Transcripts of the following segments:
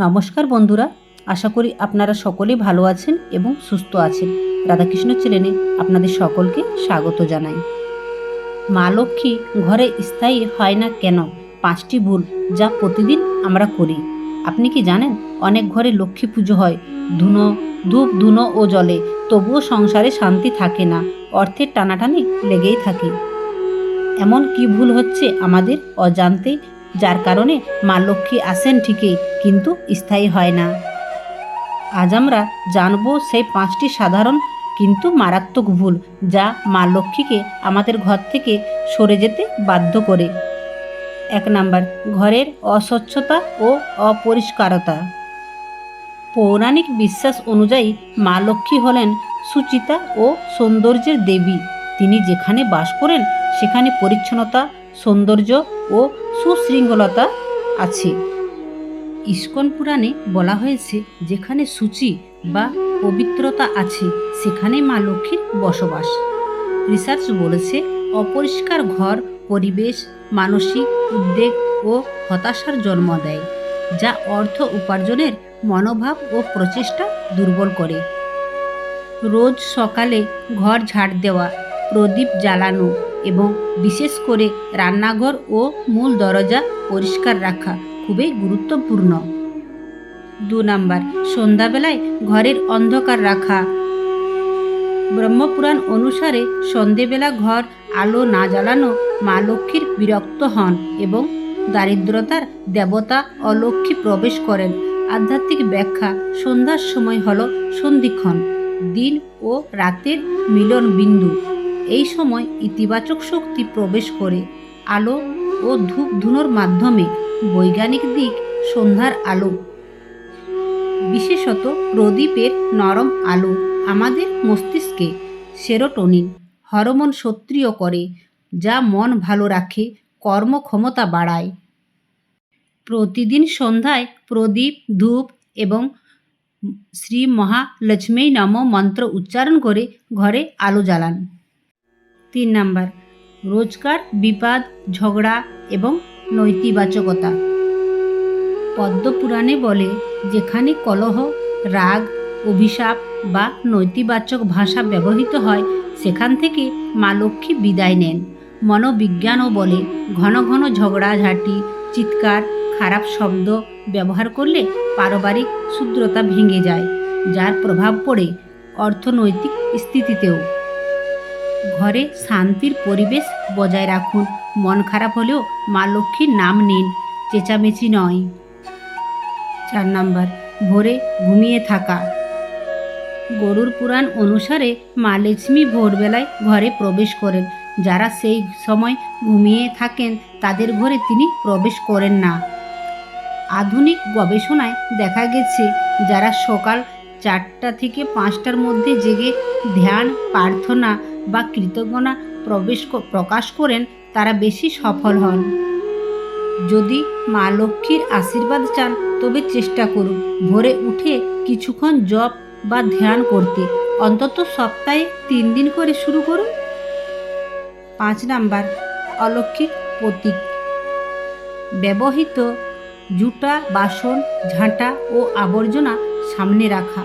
নমস্কার বন্ধুরা, আশা করি আপনারা সকলেই ভালো আছেন এবং সুস্থ আছেন। রাধাকৃষ্ণ চ্যানেলে আপনাদের সকলকে স্বাগত জানাই। মা লক্ষ্মী ঘরে স্থায়ী হয় না কেন? পাঁচটি ভুল যা প্রতিদিন আমরা করি। আপনি কি জানেন? অনেক ঘরে লক্ষ্মী পুজো হয়। ধুনো, ধূপ, ধুনো ও জলে। তবুও সংসারে শান্তি থাকে না। অর্থের টানাটানি লেগেই থাকে। এমন কি ভুল হচ্ছে আমাদের অজান্তে যার কারণে মা লক্ষ্মী আসেন ঠিকই, কিন্তু স্থায়ী হয় না। আজ আমরা জানব সেই পাঁচটি সাধারণ, কিন্তু মারাত্মক ভুল যা মা লক্ষ্মীকে আমাদের ঘর থেকে সরে যেতে বাধ্য করে। এক নাম্বার, ঘরের অস্বচ্ছতা ও অপরিষ্কারতা। পৌরাণিক বিশ্বাস অনুযায়ী মা লক্ষ্মী হলেন সুচিতা ও সৌন্দর্যের দেবী। তিনি যেখানে বাস করেন, সেখানে পরিচ্ছন্নতা সৌন্দর্য ও সুশৃঙ্খলতা আছে। ইস্কন পুরাণে বলা হয়েছে, যেখানে সূচি বা পবিত্রতা আছে, সেখানে মা লক্ষ্মীর বসবাস। রিসার্চ বলেছে, অপরিষ্কার ঘর, পরিবেশ, মানসিক উদ্বেগ ও হতাশার জন্ম দেয়, যা অর্থ উপার্জনের মনোভাব ও প্রচেষ্টা দুর্বল করে। রোজ সকালে ঘর ঝাড় দেওয়া প্রদীপ জ্বালানো এবং বিশেষ করে রান্নাঘর ও মূল দরজা পরিষ্কার রাখা খুবই গুরুত্বপূর্ণ। দু নাম্বার, সন্ধ্যাবেলায় ঘরের অন্ধকার রাখা। ব্রহ্মপুরাণ অনুসারে সন্ধেবেলা ঘর আলো না জ্বালানো মা লক্ষ্মীর বিরক্ত হন এবং দারিদ্রতার দেবতা অলক্ষ্মী প্রবেশ করেন। আধ্যাত্মিক ব্যাখ্যা, সন্ধ্যার সময় হল সন্ধিক্ষণ, দিন ও রাতের মিলন বিন্দু এই সময় ইতিবাচক শক্তি প্রবেশ করে আলো ও ধূপ ধুনোর মাধ্যমে বৈজ্ঞানিক দিক সন্ধ্যার আলো। বিশেষত প্রদীপের নরম আলো আমাদের মস্তিষ্কে সেরোটোনিন, হরমোন সক্রিয় করে, যা মন ভালো রাখে, কর্মক্ষমতা বাড়ায়। প্রতিদিন সন্ধ্যায় প্রদীপ, ধূপ এবং শ্রী মহালক্ষ্মী নম মন্ত্র উচ্চারণ করে ঘরে আলো জ্বালান। তিন নাম্বার, রোজকার, বিবাদ, ঝগড়া এবং নৈতিবাচকতা। পদ্মপুরাণে বলে, যেখানে কলহ, রাগ, অভিশাপ বা নৈতিবাচক ভাষা ব্যবহৃত হয়, সেখান থেকে মা লক্ষ্মী বিদায় নেন। মনোবিজ্ঞানও বলে, ঘন ঘন ঝগড়াঝাটি চিৎকার, খারাপ শব্দ ব্যবহার করলে পারিবারিক শুদ্রতা ভেঙে যায়, যার প্রভাব পড়ে অর্থনৈতিক স্থিতিতেও। ঘরে শান্তির পরিবেশ বজায় রাখুন। মন খারাপ হলেও মা লক্ষ্মীর নাম নিন। চেঁচামেচি নয়। চার নাম্বার, ভোরে ঘুমিয়ে থাকা। গরুর পুরাণ অনুসারে মা লক্ষ্মী ভোরবেলায় ঘরে প্রবেশ করেন। যারা সেই সময় ঘুমিয়ে থাকেন, তাদের ঘরে তিনি প্রবেশ করেন না। আধুনিক গবেষণায় দেখা গেছে, যারা সকাল চারটা থেকে পাঁচটার মধ্যে জেগে ধ্যান, প্রার্থনা বা কৃতজ্ঞতা প্রবেশ প্রকাশ করেন, তারা বেশি সফল হন। যদি মা লক্ষ্মীর আশীর্বাদ চান, তবে চেষ্টা করুন। ভোরে উঠে কিছুক্ষণ জপ বা ধ্যান করতে। অন্তত সপ্তাহে তিন দিন করে শুরু করুন। পাঁচ নাম্বার, অলৌকিক প্রতীক। ব্যবহৃত জুটা বাসন, ঝাঁটা ও আবর্জনা সামনে রাখা।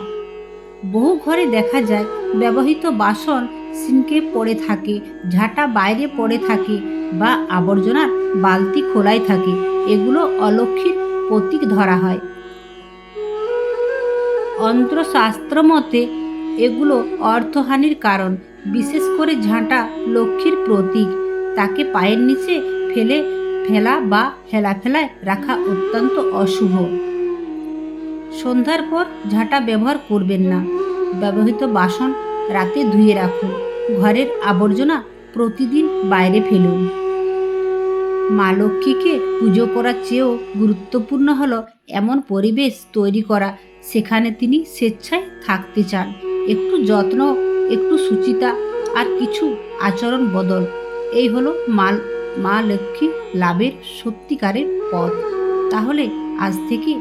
বহু ঘরে দেখা যায়, ব্যবহৃত বাসন সিনকে পড়ে থাকে, ঝাঁটা বাইরে পড়ে থাকে বা আবর্জনার বালতি খোলাই থাকে, এগুলো অলক্ষীর প্রতীক ধরা হয়। অন্ত্রশাস্ত্র মতে এগুলো অর্থহানির কারণ, বিশেষ করে ঝাঁটা লক্ষ্মীর প্রতীক। তাকে পায়ের নিচে ফেলে, ফেলা বা হেলাফেলায় রাখা অত্যন্ত অশুভ। সন্ধ্যার পর ঝাঁটা ব্যবহার করবেন না। ব্যবহৃত বাসন রাতে ধুয়ে রাখুন। ঘরের আবর্জনা প্রতিদিন বাইরে ফেলুন। মা লক্ষ্মীকে পুজো করার চেয়েও গুরুত্বপূর্ণ হলো এমন পরিবেশ তৈরি করা, সেখানে তিনি স্বেচ্ছায় থাকতে চান। একটু যত্ন, একটু সুচিতা আর কিছু আচরণ বদল। এই হলো মা মা লক্ষ্মী লাভের সত্যিকারের পথ। তাহলে আজ থেকে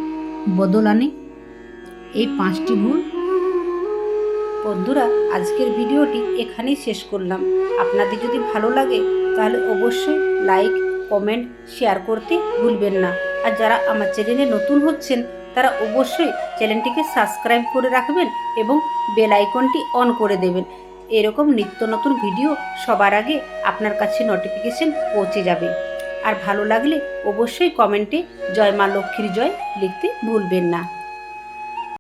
বদল আনে। এই পাঁচটি ভুল বন্ধুরা, আজকের ভিডিওটি এখানেই শেষ করলাম। আপনাদের যদি ভালো লাগে, তাহলে অবশ্যই লাইক, কমেন্ট, শেয়ার করতে ভুলবেন না। আর যারা আমার চ্যানেলে নতুন হচ্ছেন, তারা অবশ্যই চ্যানেলটিকে সাবস্ক্রাইব করে রাখবেন এবং বেল আইকনটি অন করে দেবেন। এরকম নিত্য নতুন ভিডিও সবার আগে আপনার কাছে নোটিফিকেশন পৌঁছে যাবে। আর ভালো লাগলে অবশ্যই কমেন্টে জয় মা লক্ষ্মীর জয় লিখতে ভুলবেন না।